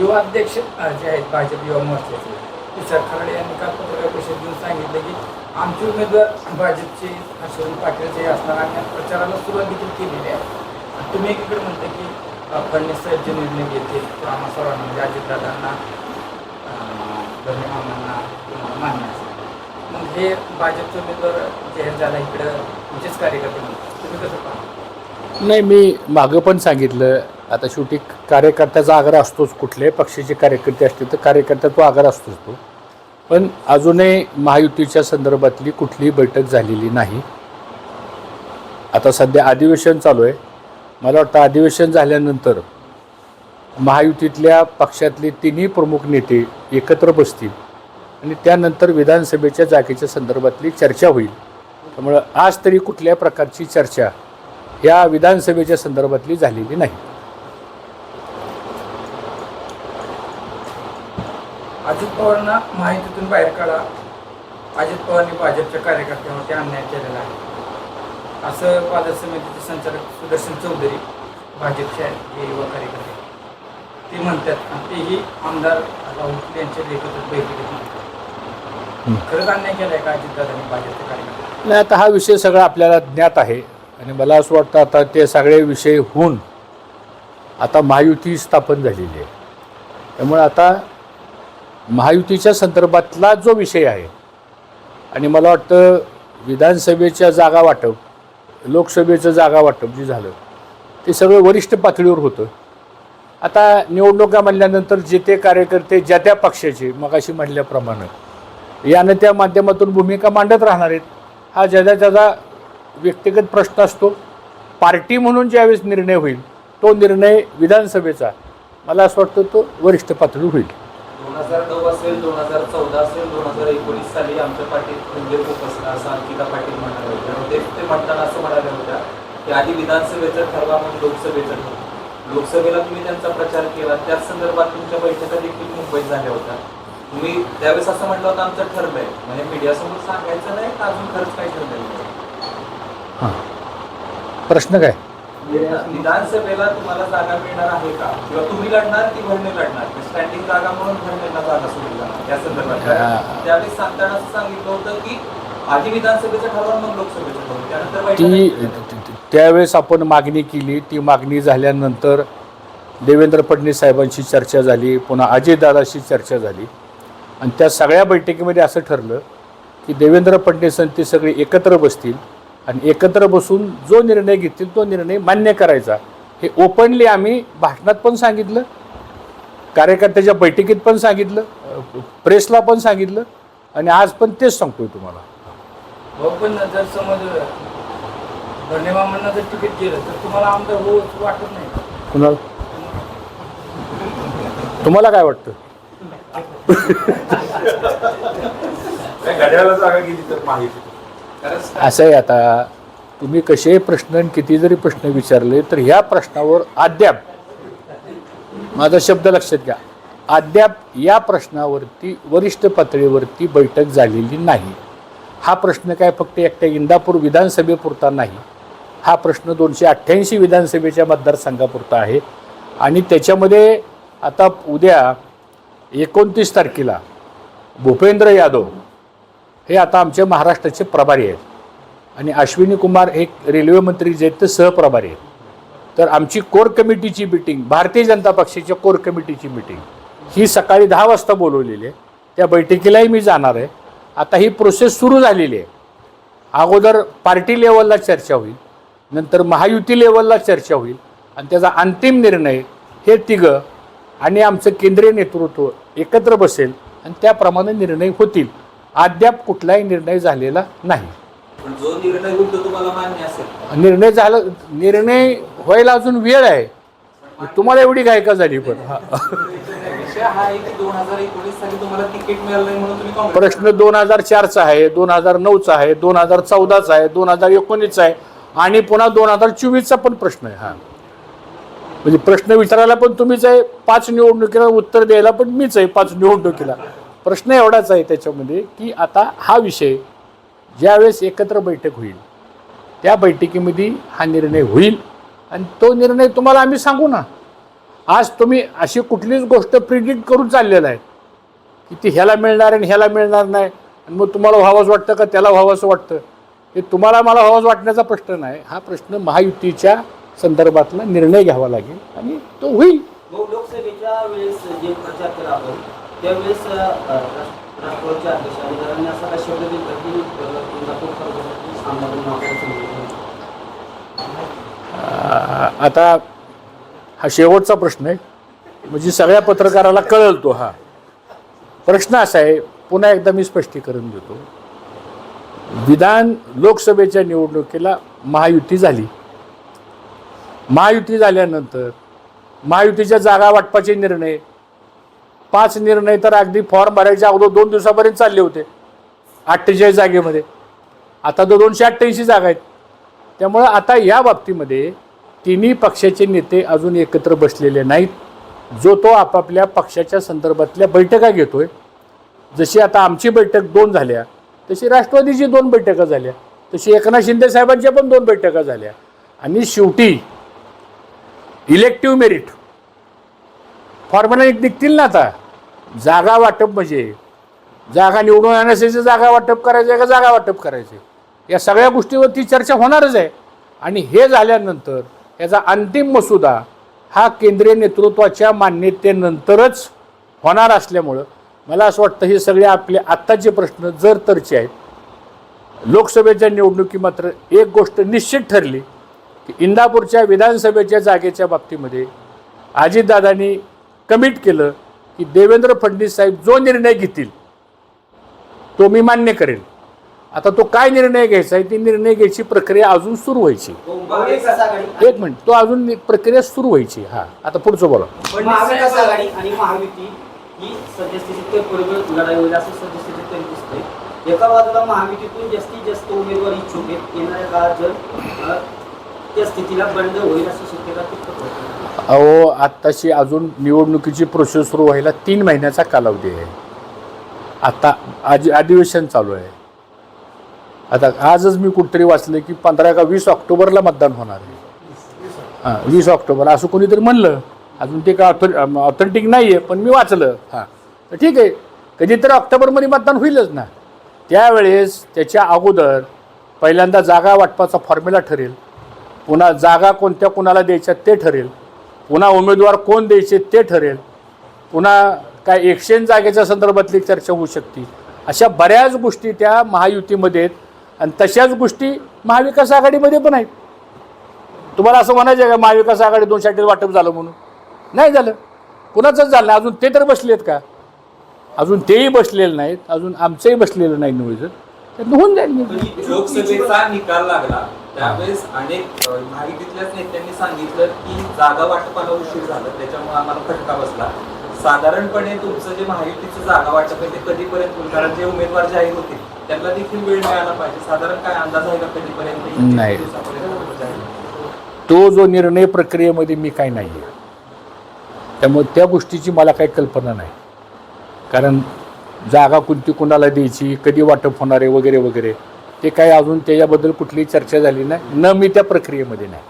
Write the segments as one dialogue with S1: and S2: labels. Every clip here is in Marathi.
S1: युवा अध्यक्ष जे आहेत भाजप युवा मोर्चाचे तुषार खराडे यांनी काल पत्रकार परिषद घेऊन सांगितलं की आमचे उमेदवार भाजपचे हर्षवर्धन पाटील जे असणार आणि प्रचाराला सुरुवात देखील केलेली आहे. तुम्ही एकीकडे म्हणता की फडणवीस साहेब जे निर्णय घेतील तो आम्हा सर्वांना म्हणजे अजितदादांना अ, धर्मे मामांना मान्य असेल. मग हे भाजपचे उमेदवार जाहीर झाला इकडं म्हणजेच कार्यकर्ते तुम्ही कसं पाहता?
S2: नाही मी मागं पण सांगितलं आता शेवटी कार्यकर्त्याचा आग्रह असतोच कुठल्याही पक्षाचे कार्यकर्ते असतील तर कार्यकर्त्याचा आग्रह असतोच तो. पण अजूनही महायुतीच्या संदर्भातली कुठलीही बैठक झालेली नाही. आता सध्या अधिवेशन चालू आहे. मला वाटतं अधिवेशन झाल्यानंतर महायुतीतल्या पक्षातले तिन्ही प्रमुख नेते एकत्र बसतील आणि त्यानंतर विधानसभेच्या जागेच्या संदर्भातली चर्चा होईल. त्यामुळं आज तरी कुठल्या प्रकारची चर्चा या विधानसभेच्या संदर्भातली झालेली नाही.
S1: अजित पवारांना माहितीतून बाहेर काढा. अजित पवारांनी भाजपच्या कार्यकर्त्यांवरती अन्याय केलेला आहे. असं बाजार समितीचे संचालक सुदर्शन चौधरी भाजपचे आहेत युवा कार्यकर्ते. ते म्हणतात आणि तेही आमदार फुले यांच्या एकत्र बैठकीत म्हणतात. खरंच अन्याय केलाय का अजितदादांनी भाजपच्या कार्यकर्ते?
S2: नाही आता हा विषय सगळा आपल्याला ज्ञात आहे. आणि मला असं वाटतं आता ते सगळे विषय होऊन आता महायुती स्थापन झालेली आहे. त्यामुळे आता महायुतीच्या संदर्भातला जो विषय आहे आणि मला वाटतं विधानसभेच्या जागा वाटप लोकसभेचं जागा वाटप जे झालं ते सगळं वरिष्ठ पातळीवर होतं. आता निवडणुका म्हणल्यानंतर जे ते कार्यकर्ते ज्या त्या पक्षाचे मगाशी म्हणल्याप्रमाणे यानं त्या माध्यमातून भूमिका मांडत राहणार आहेत. हा ज्यादा त्याचा व्यक्तिगत प्रश्न असतो. पार्टी म्हणून ज्यावेळेस निर्णय होईल तो निर्णय विधानसभेचा. मला असं वाटतं तो वरिष्ठ पातळी होईल.
S3: दोन हजार नऊ असेल दोन हजार चौदा असेल दोन हजार एकोणीस साली आमच्या पार्टीत म्हणजे खूप असं अंकिता पाटील म्हणाल्या होत्या आणि ते ते म्हणताना असं म्हणाल्या होत्या की आधी विधानसभेचं ठरवा मग लोकसभेचं ठरवा. लोकसभेला तुम्ही त्यांचा प्रचार केला. त्याच संदर्भात तुमच्या बैठका देखील मुंबईत झाल्या होत्या. तुम्ही त्यावेळेस असं म्हटलं होतं आमचं ठरलंय. म्हणजे मीडियासमोर सांगायचं नाही का अजून खरंच काही ठरलेलं नाही.
S2: प्रश्न काय?
S3: विधानसभेला तुम्हाला जागा मिळणार आहे का? किंवा तुम्ही लढणार की भरणे लढणार? स्टँडिंग जागा म्हणून भरणेला जागा सोडली जाणार. त्या संदर्भात.
S2: हा.
S3: त्यावेळी सांगताना असं सांगितलं होतं की आधी विधानसभेचं मग लोकसभेचं त्यानंतर
S2: त्यावेळेस आपण मागणी केली. ती मागणी झाल्यानंतर देवेंद्र फडणवीस साहेबांशी चर्चा झाली. पुन्हा अजयदादाशी चर्चा झाली. आणि त्या सगळ्या बैठकीमध्ये असं ठरलं की देवेंद्र फडणवीस आणि ते सगळे एकत्र बसतील. आणि एकत्र बसून जो निर्णय घेतील तो निर्णय मान्य करायचा. हे ओपनली आम्ही भाषणात पण सांगितलं कार्यकर्त्याच्या बैठकीत पण सांगितलं प्रेसला पण सांगितलं आणि आज पण तेच सांगतोय तुम्हाला.
S1: हो पण जर समज जर तिकीट तर तुम्हाला आमदार हो वाटत नाही. का?
S2: कुणाल? तुम्हाला काय वाटतं?
S4: घड्याळाला जागा गेली तर माहिती.
S2: असं आहे आता. तुम्ही कसे प्रश्न आणि किती जरी प्रश्न विचारले तर ह्या प्रश्नावर अद्याप माझा शब्द लक्षात घ्या. अद्याप या प्रश्नावरती वरिष्ठ पातळीवरती बैठक झालेली नाही. हा प्रश्न काय फक्त एकट्या इंदापूर विधानसभेपुरता नाही. हा प्रश्न दोनशे अठ्ठ्याऐंशी विधानसभेच्या मतदारसंघापुरता आहे. आणि त्याच्यामध्ये आता उद्या एकोणतीस तारखेला भूपेंद्र यादव हे आता आमचे महाराष्ट्राचे प्रभारी आहेत. आणि अश्विनी कुमार हे रेल्वे मंत्री जे आहेत ते सहप्रभारी आहेत. तर आमची कोर कमिटीची मिटिंग भारतीय जनता पक्षाच्या कोर कमिटीची मिटिंग ही सकाळी दहा वाजता बोलवलेली आहे. त्या बैठकीलाही मी जाणार आहे. आता ही प्रोसेस सुरू झालेली आहे. अगोदर पार्टी लेवलला चर्चा होईल नंतर महायुती लेवलला चर्चा होईल आणि त्याचा अंतिम निर्णय हे तिघं आणि आमचं केंद्रीय नेतृत्व एकत्र बसेल आणि त्याप्रमाणे निर्णय होतील. अद्याप कुठलाही निर्णय झालेला नाही.
S3: पण जो निर्णय होईल तो तुम्हाला मान्य असेल.
S2: निर्णय झाला निर्णय व्हायला अजून वेळ आहे. तुम्हाला एवढी घाय का झाली पण. हा.
S3: हा
S2: प्रश्न दोन हजार चारचा आहे दोन हजार नऊचा आहे दोन हजार चौदाचा आहे दोन हजार एकोणीसचा आहे आणि पुन्हा दोन हजार चोवीसचा पण प्रश्न आहे हा. म्हणजे प्रश्न विचारायला पण तुम्हीच आहे पाच निवडणुकीला उत्तर द्यायला पण मीच आहे पाच निवडणुकीला. प्रश्न एवढाच आहे त्याच्यामध्ये की आता हा विषय ज्यावेळेस एकत्र बैठक होईल त्या बैठकीमध्ये हा निर्णय होईल आणि तो निर्णय तुम्हाला आम्ही सांगू ना. आज तुम्ही अशी कुठलीच गोष्ट प्रिडिक्ट करून चाललेलं आहे की ती ह्याला मिळणार आणि ह्याला मिळणार नाही आणि मग तुम्हाला व्हावंच वाटतं का त्याला व्हावंसं वाटतं? हे तुम्हाला मला व्हावंच वाटण्याचा प्रश्न नाही. हा प्रश्न महायुतीच्या संदर्भातला निर्णय घ्यावा लागेल आणि तो होईल.
S4: लोकसभेच्या वेळेस जे प्रचार केला आपण त्यावेळेस राष्ट्रवादीचे अध्यक्ष आणि असा शब्द दिला की इंदापूर
S2: आता हा शेवटचा प्रश्न आहे. म्हणजे सगळ्या पत्रकाराला कळल तो हा. प्रश्न असा आहे पुन्हा एकदा मी स्पष्टीकरण देतो. विधान लोकसभेच्या निवडणुकीला महायुती झाली. महायुती झाल्यानंतर महायुतीच्या जागा वाटपाचे निर्णय पाच निर्णय तर अगदी फॉर्म भरायच्या अगोदर दोन दिवसापर्यंत चालले होते. अठ्ठेचाळीस जागेमध्ये. आता तर दोनशे अठ्ठ्याऐंशी जागा आहेत. त्यामुळं आता या बाबतीमध्ये तिन्ही पक्षाचे नेते अजून एकत्र बसलेले नाहीत. जो तो आपापल्या पक्षाच्या संदर्भातल्या बैठका घेतोय. जशी आता आमची बैठक दोन झाल्या तशी राष्ट्रवादीची दोन बैठका झाल्या तशी एकनाथ शिंदे साहेबांच्या पण दोन बैठका झाल्या. आणि शेवटी इलेक्टिव्ह मेरिट फॉर्म्युला निघतील ना आता. जागा वाटप म्हणजे. जागा निवडून आणण्यासाठी जागा वाटप करायचं आहे का जागा वाटप करायचं? या सगळ्या गोष्टीवरती चर्चा होणारच आहे. आणि हे झाल्यानंतर याचा अंतिम मसुदा हा केंद्रीय नेतृत्वाच्या मान्यतेनंतरच होणार असल्यामुळं मला असं वाटतं हे सगळे आपले आत्ताचे प्रश्न जर तरचे आहेत. लोकसभेच्या निवडणुकी मात्र एक गोष्ट निश्चित ठरली की इंदापूरच्या विधानसभेच्या जागेच्या बाबतीमध्ये अजितदादांनी कमिट केलं की देवेंद्र फडणवीस साहेब जो निर्णय घेतील तो मी मान्य करेल आता तो काय निर्णय घ्यायचा आहे ती निर्णय घ्यायची प्रक्रिया अजून सुरू व्हायची. एक मिनिट तो अजून प्रक्रिया सुरू व्हायची हा. आता पुढचं बोला.
S4: एका बाजूला महायुतीतून जास्तीत जास्त उमेदवार इच्छुक आहेत. येणाऱ्या काळात जर त्या स्थितीला बंद होईल अशी शक्यता कितपत
S2: अहो आत्ताशी अजून निवडणुकीची प्रोसेस सुरू व्हायला तीन महिन्याचा कालावधी आहे. आता आज अधिवेशन चालू आहे. आता आजच मी कुठेतरी वाचलं की पंधरा का वीस ऑक्टोबरला मतदान होणार आहे. हां वीस ऑक्टोबर असं कोणीतरी म्हणलं. अजून ते काय ऑथर ऑथेंटिक नाही आहे पण मी वाचलं. हां तर ठीक आहे. कधीतरी ऑक्टोबरमध्ये मतदान होईलच ना. त्यावेळेस त्याच्या अगोदर पहिल्यांदा जागा वाटपाचा फॉर्म्युला ठरेल. पुन्हा जागा कोणत्या कुणाला द्यायच्या ते ठरेल. पुन्हा उमेदवार कोण द्यायचे ते ठरेल. पुन्हा काय एक्सचेंज जागेच्या संदर्भातली चर्चा होऊ शकते. अशा बऱ्याच गोष्टी त्या महायुतीमध्ये आहेत आणि तशाच गोष्टी महाविकास आघाडीमध्ये पण आहेत. तुम्हाला असं म्हणायचं आहे का महाविकास आघाडी दोनशे वाटप झालं म्हणून? नाही झालं. कुणाचंच झालं नाही. अजून ते तर बसलेत का? अजून तेही बसलेले नाहीत. अजून आमचंही बसलेलं नाही निवडचं होऊन जाईल
S3: लोकसभेचा निकाल लागला. त्यावेळेस अनेक महायुतीतल्याच नेत्यांनी सांगितलं की जागा वाटपाला उशीर झाला. त्याच्यामुळे आम्हाला फटका बसला. साधारणपणे तुमचं जे महायुतीचं जागा वाटप आहे ते कधीपर्यंत होईल? कारण जे उमेदवार जाहीर होतील त्यांना देखील वेळ मिळाला पाहिजे. साधारण काय अंदाज आहे का कधीपर्यंत?
S2: नाही. तो जो निर्णय प्रक्रियेमध्ये मी काही नाही आहे. त्यामुळे त्या गोष्टीची मला काही कल्पना नाही. कारण जागा कोणती कोणाला द्यायची कधी वाटप होणार आहे वगैरे वगैरे. ते काही अजून त्याच्याबद्दल कुठलीही चर्चा झाली नाही. न मी त्या प्रक्रियेमध्ये नाही.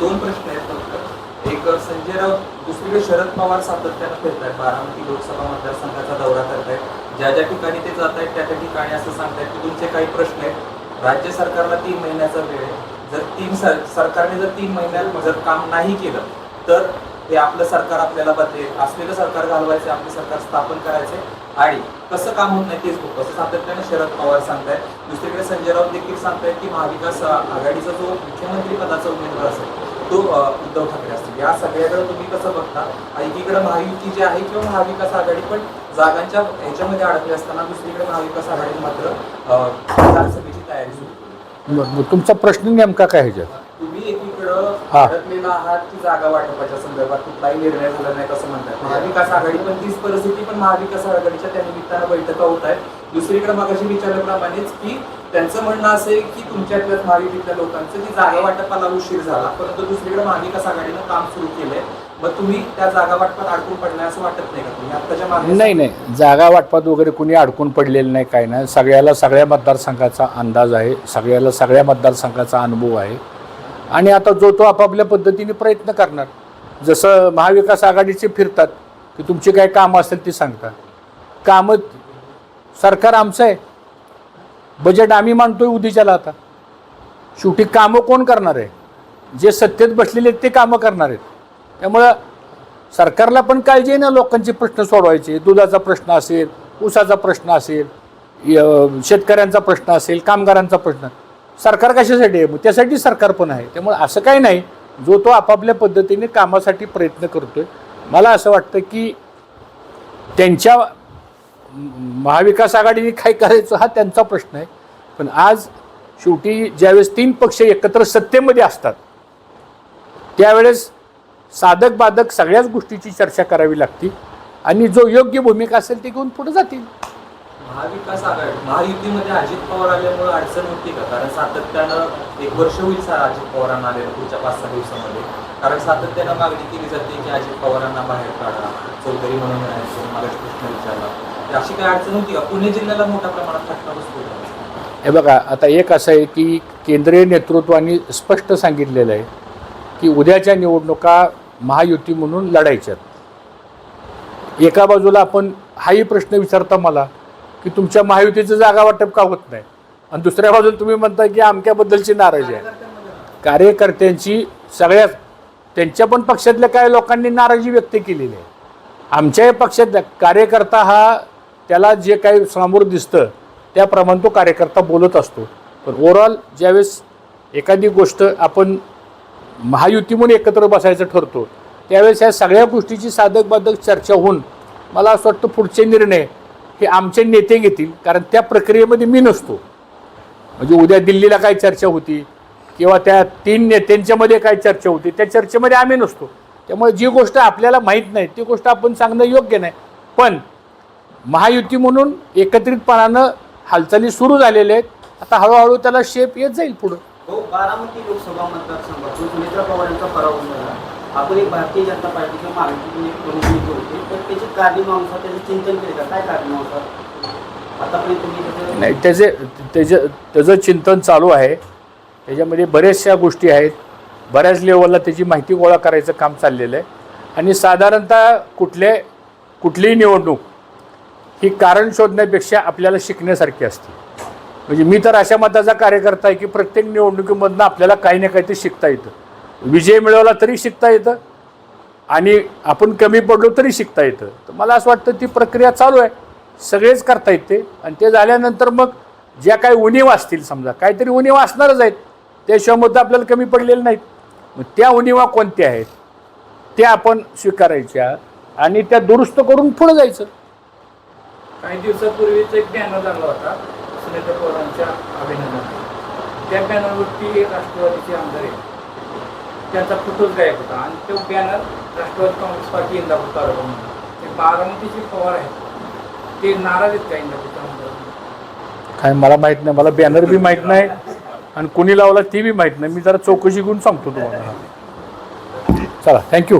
S3: दोन प्रश्न आहेत फक्त. एक संजय राऊत दुसरीकडे शरद पवार सातत्यानं आहेत बारामती लोकसभा मतदारसंघाचा दौरा करतायत. ज्या ज्या ठिकाणी ते जात आहेत त्या त्या ठिकाणी असं सांगतायत की तुमचे काही प्रश्न आहेत. राज्य सरकारला तीन महिन्याचा वेळ आहे. जर तीन सर सरकारने जर तीन महिन्यात जर काम नाही केलं तर हे आपलं सरकार आपल्याला बदलेल. असलेलं सरकार घालवायचे आपले सरकार स्थापन करायचे आणि कसं काम होत नाही तेच खूप असं सातत्याने शरद पवार सांगतायत. दुसरीकडे संजय राऊत देखील सांगतायत की महाविकास आघाडीचा जो मुख्यमंत्री पदाचा उमेदवार असेल तो उद्धव ठाकरे असतील. या सगळ्याकडे तुम्ही कसं बघता? एकीकडे महायुती जी आहे किंवा महाविकास आघाडी पण जागांच्या ह्याच्यामध्ये अडकली असताना दुसरीकडे महाविकास आघाडी मात्र विधानसभेची तयारी सुरू
S2: तुमचा प्रश्न नेमका काय ह्याच्यात? हा.
S3: अडकलेला आहात की जागा वाटपाच्या संदर्भात कुठलाही निर्णय झाला नाही असं म्हणतात. महाविकास आघाडी पण तीच परिस्थिती पण महाविकास आघाडीच्या त्या निमित्तानं बैठका होत आहेत दुसरीकडे मगाशी विचारल्याप्रमाणेच की त्यांचं म्हणणं असं आहे की तुमच्यातल्याच महायुतीतल्या लोकांचं की जागा वाटपाला उशीर झाला परंतु दुसरीकडे महाविकास आघाडीनं काम सुरू केलंय. मग तुम्ही त्या जागा वाटपात अडकून पडणार असं वाटत नाही का तुम्ही? आत्ताच्या मागण्या
S2: नाही नाही. जागा वाटपात वगैरे कुणी अडकून पडलेलं नाही काय नाही. सगळ्याला सगळ्या मतदारसंघाचा अंदाज आहे. सगळ्याला सगळ्या मतदारसंघाचा अनुभव आहे. आणि आता जो तो आपापल्या पद्धतीने प्रयत्न करणार जसं महाविकास आघाडीचे फिरतात की तुमची काय कामं असेल ती सांगता. कामं सरकार आमचं आहे. बजेट आम्ही मांडतोय उद्याच्याला आता. शेवटी कामं कोण करणार आहे? जे सत्तेत बसलेले आहेत ते कामं करणार आहेत. त्यामुळं सरकारला पण काळजी आहे ना लोकांचे प्रश्न सोडवायचे. दुधाचा प्रश्न असेल ऊसाचा प्रश्न असेल शेतकऱ्यांचा प्रश्न असेल कामगारांचा प्रश्न. सरकार कशासाठी आहे? मग त्यासाठी सरकार पण आहे. त्यामुळे असं काही नाही. जो तो आपापल्या पद्धतीने कामासाठी प्रयत्न करतोय मला असं वाटतं की त्यांच्या महाविकास आघाडीने काय करायचं हा त्यांचा प्रश्न आहे. पण आज शेवटी ज्यावेळेस तीन पक्ष एकत्र सत्तेमध्ये असतात त्यावेळेस साधक बाधक सगळ्याच गोष्टीची चर्चा करावी लागते आणि जो योग्य भूमिका असेल ती घेऊन पुढे जातील.
S3: महाविकास आघाडी महायुतीमध्ये अजित पवार आल्यामुळे अडचण होती का? कारण सातत्यानं एक वर्ष होईल सर अजित पवारांना आलेलं पुढच्या पाच सहा दिवसामध्ये. कारण सातत्यानं मागणी केली जाते की अजित पवारांना बाहेर काढा. चौधरी म्हणून म्हणायचं मला प्रश्न विचारला. अशी काय अडचण होती का? पुणे जिल्ह्याला मोठ्या प्रमाणात फटका बसतो
S2: हे बघा आता एक असं आहे की केंद्रीय नेतृत्वाने स्पष्ट सांगितलेलं आहे की उद्याच्या निवडणुका महायुती म्हणून लढायच्यात. एका बाजूला आपण हाही प्रश्न विचारता मला की तुमच्या महायुतीचं जागा वाटप का होत नाही? आणि दुसऱ्या बाजूला तुम्ही म्हणता की आमक्याबद्दलची नाराजी आहे. कार्यकर्त्यांची सगळ्यात त्यांच्या पण पक्षातल्या काही लोकांनी नाराजी व्यक्त केलेली आहे. आमच्याही पक्षातल्या कार्यकर्ता हा त्याला जे काही समोर दिसतं त्याप्रमाणे तो कार्यकर्ता बोलत असतो. पण ओव्हरऑल ज्यावेळेस एखादी गोष्ट आपण महायुती म्हणून एकत्र बसायचं ठरतो त्यावेळेस ह्या सगळ्या गोष्टीची साधक बाधक चर्चा होऊन मला असं वाटतं पुढचे निर्णय हे आमचे नेते घेतील कारण त्या प्रक्रियेमध्ये मी नसतो. म्हणजे उद्या दिल्लीला काय चर्चा होती किंवा त्या तीन नेत्यांच्यामध्ये काय चर्चा होती त्या चर्चेमध्ये आम्ही नसतो. त्यामुळे जी गोष्ट आपल्याला माहीत नाही ती गोष्ट आपण सांगणं योग्य नाही. पण महायुती म्हणून एकत्रितपणानं हालचाली सुरू झालेल्या आहेत. आता हळूहळू त्याला शेप येत जाईल पुढं.
S4: हो, बारामती लोकसभा मतदारसंघातून पवार यांचा पराभव झाला. आपण एक भारतीय जनता पार्टी किंवा महाराष्ट्रातून एक प्रमुख नेते होते तर त्याची कारणीमानुसार त्याचं चिंतन केलं का? काय कारणीमानुसार आतापर्यंत तुम्ही त्याचं
S2: नाही त्याचे त्याचं त्याचं चिंतन चालू आहे. त्याच्यामध्ये बऱ्याचशा गोष्टी आहेत. बऱ्याच लेवलला त्याची माहिती गोळा करायचं काम चाललेलं आहे. आणि साधारणतः कुठले कुठलीही निवडणूक ही कारण शोधण्यापेक्षा आपल्याला शिकण्यासारखी असते. म्हणजे मी तर अशा मताचा कार्यकर्ता आहे की प्रत्येक निवडणुकीमधनं आपल्याला काही ना काहीतरी शिकता येतं. विजय मिळवला तरी शिकता येतं. आणि आपण कमी पडलो तरी शिकता येतं. तर मला असं वाटतं ती प्रक्रिया चालू आहे. सगळेच करता येते आणि ते झाल्यानंतर मग ज्या काही उणीव असतील समजा काहीतरी उणीव असणारच आहेत. त्याशिवाय मुद्दा आपल्याला कमी पडलेले नाहीत. मग त्या उणीवा कोणत्या आहेत? त्या आपण स्वीकारायच्या आणि त्या दुरुस्त करून पुढे जायचं.
S1: काही दिवसापूर्वीच एक बॅनर लागला होता सुनीता पवारांच्या अभिनंदन त्या बॅनरवरती राष्ट्रवादीचे आमदार आहे त्यांचा फोटोच गायब होता. आणि तो बॅनर राष्ट्रवादी काँग्रेस पार्टी इंदापूर तालुका ते बारामतीचे पवार आहेत. ते नाराज आहेत का इंदापूरच्या
S2: काय मला माहीत नाही. मला बॅनर बी माहीत नाही. आणि कोणी लावला ती बी माहीत नाही. मी जरा चौकशी करून सांगतो तुम्हाला. चला थँक्यू